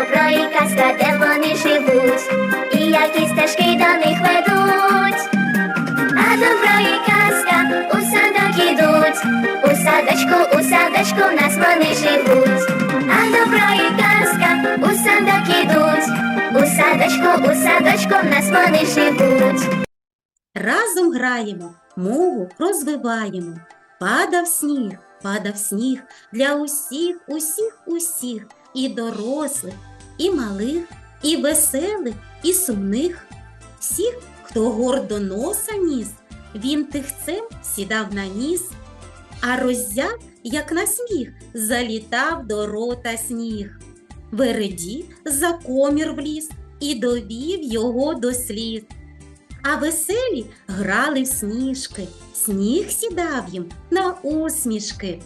добро казка, де вони живуть, і які стежки до них ведуть. А добро і казка у садок ідуть, у садочку, у садочку в нас вони живуть. А добро і казка у садок ідуть, у садочку, у садочку в нас вони живуть. Разом граємо, мову розвиваємо. Падав сніг, падав сніг для усіх, усіх, усіх, і дорослих, і малих, і веселих, і сумних. Всіх, хто гордо носа ніс, він тихцем сідав на ніс, а роззяв, як на сміх, залітав до рота сніг. Вереді за комір вліз і довів його до сліз. А веселі грали в сніжки, сніг сідав їм на усмішки.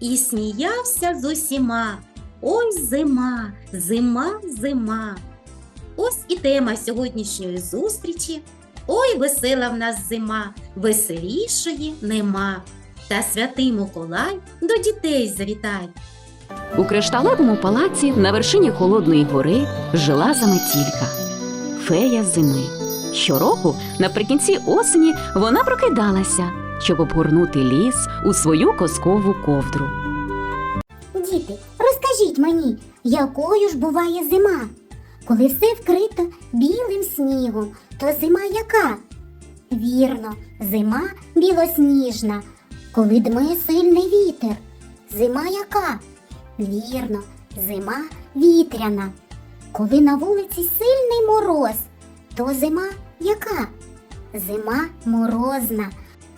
І сміявся з усіма. Ой, зима, зима, зима. Ось і тема сьогоднішньої зустрічі. Ой, весела в нас зима, веселішої нема. Та святий Миколай до дітей завітай. У кришталевому палаці на вершині холодної гори жила заметілька фея зими. Щороку, наприкінці осені, вона прокидалася, щоб обгорнути ліс у свою казкову ковдру. Діти, розкажіть мені, якою ж буває зима? Коли все вкрито білим снігом, то зима яка? Вірно, зима білосніжна, коли дме сильний вітер. Зима яка? Вірно, зима вітряна. Коли на вулиці сильний мороз, то зима яка? Зима морозна.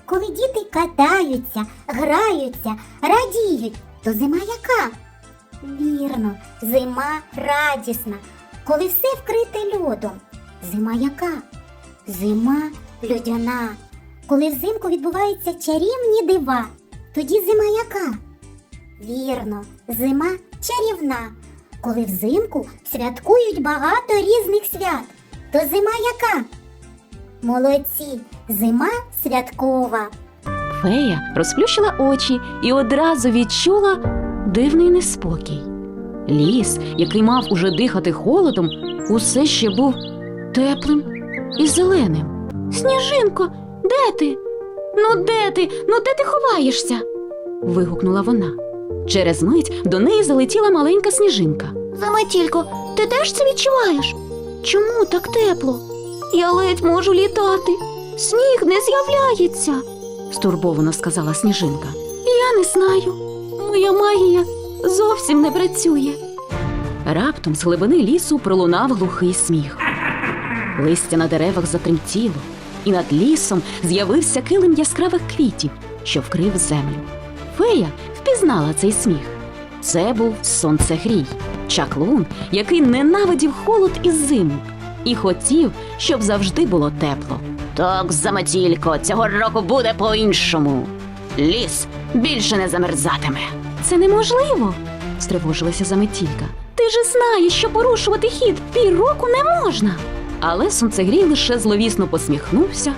Коли діти катаються, граються, радіють, то зима яка? Вірно, зима радісна, коли все вкрите льодом. Зима яка? Зима льодяна. Коли взимку відбуваються чарівні дива, тоді зима яка? Вірно, зима чарівна. Коли взимку святкують багато різних свят, то зима яка? Молодці, зима святкова. Фея розплющила очі і одразу відчула дивний неспокій. Ліс, який мав уже дихати холодом, усе ще був теплим і зеленим. Сніжинко, де ти? Ну де ти? Ну де ти ховаєшся? вигукнула вона. Через мить до неї залетіла маленька сніжинка. Заметілько, ти теж це відчуваєш? Чому так тепло? Я ледь можу літати. Сніг не з'являється, стурбовано сказала сніжинка. Я не знаю. Моя магія зовсім не працює. Раптом з глибини лісу пролунав глухий сміх. Листя на деревах затремтіло, і над лісом з'явився килим яскравих квітів, що вкрив землю. Фея впізнала цей сміх. Це був сонцегрій, чаклун, який ненавидів холод і зиму і хотів, щоб завжди було тепло. Так, заметілько, цього року буде по-іншому. Ліс більше не замерзатиме. Це неможливо, стривожилася заметілька. Ти ж знаєш, що порушувати хід півроку не можна. Але сонцегрій лише зловісно посміхнувся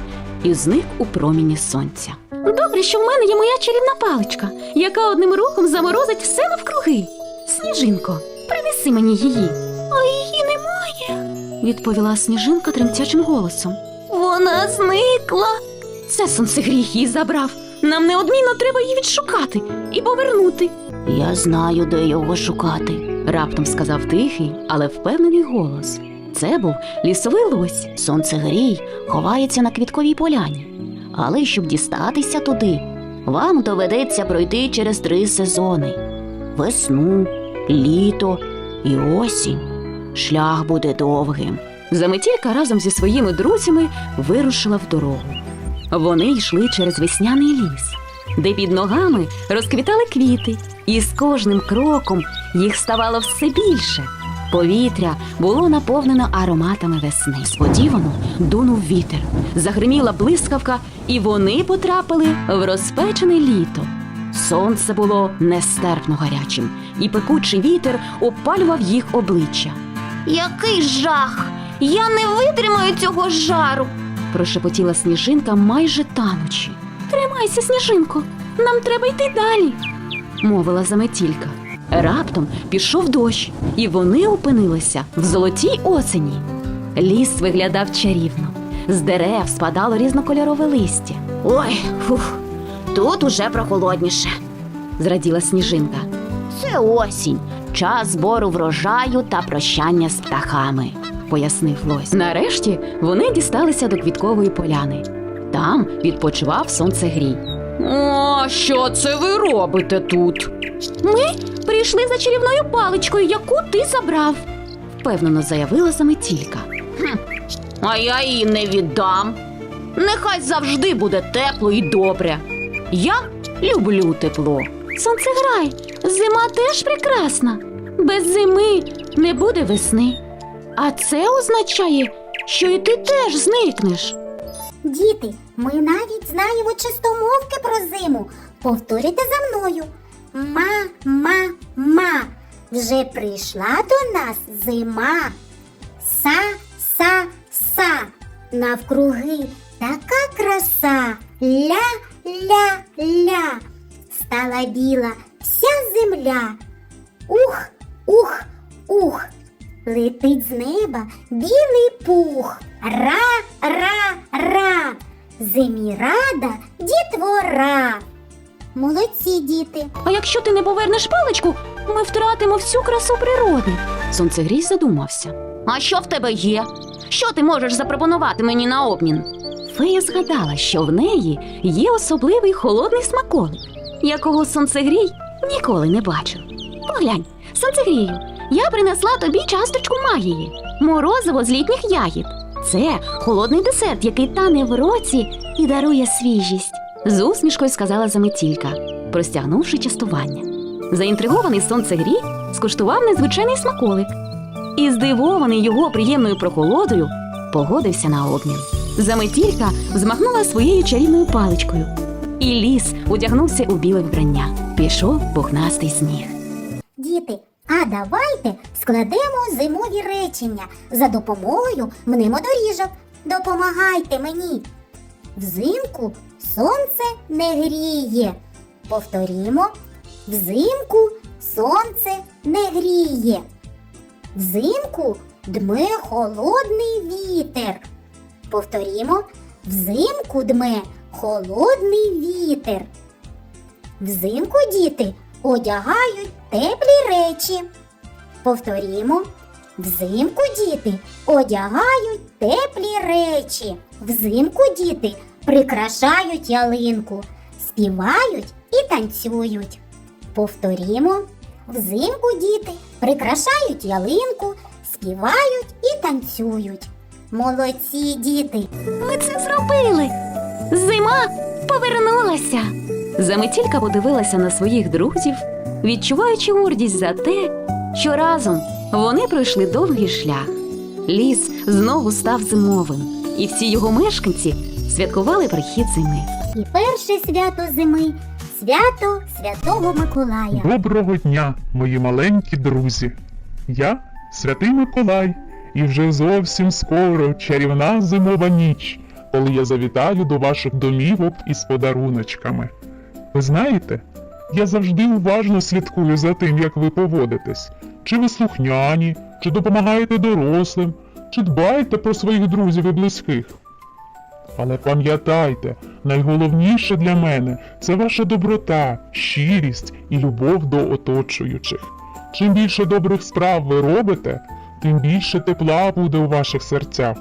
і зник у проміні сонця. Добре, що в мене є моя чарівна паличка, яка одним рухом заморозить все навкруги. Сніжинко, принеси мені її. А її немає, відповіла сніжинка тремтячим голосом. Вона зникла. Це сонцегрій її забрав. Нам неодмінно треба її відшукати і повернути. Я знаю, де його шукати, раптом сказав тихий, але впевнений голос. Це був лісовий лось. Сонцегрій ховається на квітковій поляні. Але щоб дістатися туди, вам доведеться пройти через три сезони: весну, літо і осінь. Шлях буде довгим. Заметілька разом зі своїми друзями вирушила в дорогу. Вони йшли через весняний ліс, де під ногами розквітали квіти, і з кожним кроком їх ставало все більше. Повітря було наповнено ароматами весни. Сподівано дунув вітер, загриміла блискавка, і вони потрапили в розпечене літо. Сонце було нестерпно гарячим, і пекучий вітер опалював їх обличчя. Який жах! Я не витримаю цього жару. Прошепотіла сніжинка майже танучи. Тримайся, сніжинко, нам треба йти далі, мовила заметілька. Раптом пішов дощ, і вони опинилися в золотій осені. Ліс виглядав чарівно. З дерев спадало різнокольорове листя. Ой, фух, тут уже прохолодніше. Зраділа сніжинка. Це осінь, час збору врожаю та прощання з птахами. Пояснив лось. Нарешті вони дісталися до квіткової поляни. Там відпочивав сонцегрій. О, що це ви робите тут? Ми прийшли за чарівною паличкою, яку ти забрав, впевнено заявила заметілька. А я її не віддам. Нехай завжди буде тепло і добре. Я люблю тепло. Сонцеграй, зима теж прекрасна. Без зими не буде весни. А це означає, що і ти теж зникнеш. Діти, ми навіть знаємо чистомовки про зиму. Повторюйте за мною. Ма, ма, ма. Вже прийшла до нас зима. Са, са, са. Навкруги така краса. Ля, ля, ля. Стала біла вся земля. Ух, ух, ух. Летить з неба білий пух. Ра, ра, ра. Зимі рада дітвора. Молодці діти. А якщо ти не повернеш паличку, ми втратимо всю красу природи. Сонцегрій задумався. А що в тебе є? Що ти можеш запропонувати мені на обмін? Фея згадала, що в неї є особливий холодний смаколик, якого сонцегрій ніколи не бачив. Поглянь, сонцегрію, я принесла тобі часточку магії, морозиво з літніх ягід. Це холодний десерт, який тане в році і дарує свіжість. З усмішкою сказала заметілька, простягнувши частування. Заінтригований сонцегрій скуштував незвичайний смаколик і, здивований його приємною прохолодою, погодився на обмін. Заметілька взмахнула своєю чарівною паличкою, і ліс одягнувся у біле вбрання. Пішов пухнастий сніг. А давайте складемо зимові речення за допомогою мнемодоріжок. Допомагайте мені. Взимку сонце не гріє. Повторімо. Взимку сонце не гріє. Взимку дме холодний вітер. Повторімо. Взимку дме холодний вітер. Взимку діти одягають теплі речі. Повторімо. Взимку діти одягають теплі речі. Взимку діти прикрашають ялинку, співають і танцюють. Повторімо. Взимку діти прикрашають ялинку, співають і танцюють. Молодці діти! Ми це зробили. Зима повернулася. Заметілька подивилася на своїх друзів, відчуваючи гордість за те, що разом вони пройшли довгий шлях. Ліс знову став зимовим, і всі його мешканці святкували прихід зими. І перше свято зими свято Святого Миколая. Доброго дня, мої маленькі друзі. Я святий Миколай, і вже зовсім скоро чарівна зимова ніч, коли я завітаю до ваших домівок із подаруночками. Ви знаєте, я завжди уважно слідкую за тим, як ви поводитесь. Чи ви слухняні, чи допомагаєте дорослим, чи дбаєте про своїх друзів і близьких. Але пам'ятайте, найголовніше для мене це ваша доброта, щирість і любов до оточуючих. Чим більше добрих справ ви робите, тим більше тепла буде у ваших серцях.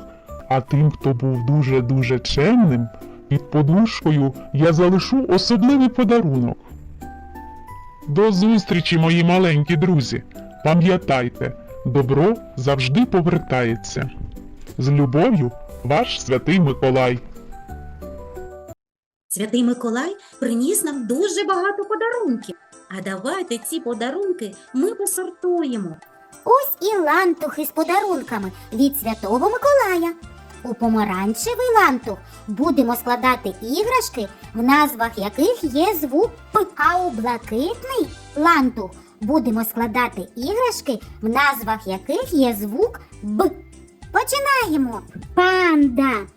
А тим, хто був дуже-дуже чемним, під подушкою я залишу особливий подарунок. До зустрічі, мої маленькі друзі! Пам'ятайте, добро завжди повертається. З любов'ю, ваш святий Миколай. Святий Миколай приніс нам дуже багато подарунків. А давайте ці подарунки ми посортуємо. Ось і лантухи з подарунками від Святого Миколая. У помаранчевий лантух будемо складати іграшки, в назвах яких є звук П. А у блакитний лантух будемо складати іграшки, в назвах яких є звук Б. Починаємо. Панда.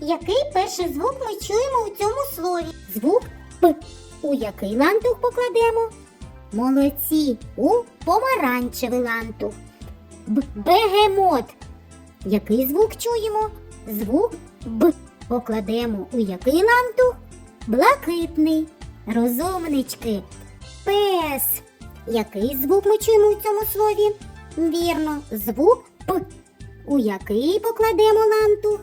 Який перший звук ми чуємо у цьому слові? Звук П. У який лантух покладемо? Молодці. У помаранчевий лантух. Б. Бегемот. Який звук чуємо? Звук Б. Покладемо у який лантух? Блакитний. Розумнички. Пес. Який звук ми чуємо у цьому слові? Вірно, звук П. У який покладемо лантух?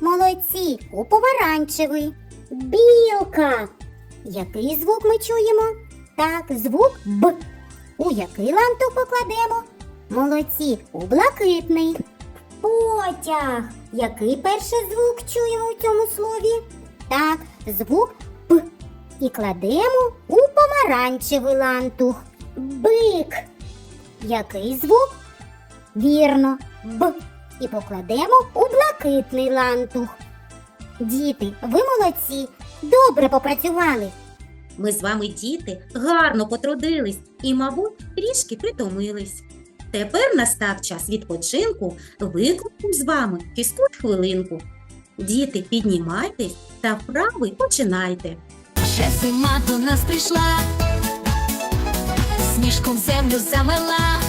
Молодці, у помаранчевий. Білка. Який звук ми чуємо? Так, звук Б. У який лантух покладемо? Молодці, у блакитний. Потяг. Який перший звук чуємо у цьому слові? Так, звук П. І кладемо у помаранчевий лантух. Бик. Який звук? Вірно, Б. І покладемо у блакитний лантух. Діти, ви молодці, добре попрацювали. Ми з вами, діти, гарно потрудились і, мабуть, трішки притомились. Тепер настав час відпочинку, викликаємо з вами фізкульт хвилинку. Діти, піднімайтесь та вправи починайте. Ще зима до нас прийшла, сніжком землю замела,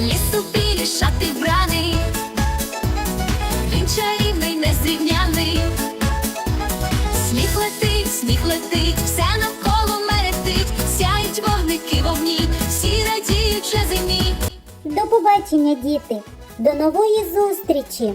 ліс у білі шати вбраний, він чарівний, незрівняний. Сніг летить, сніг летить, вже зимі. До побачення, діти! До нової зустрічі!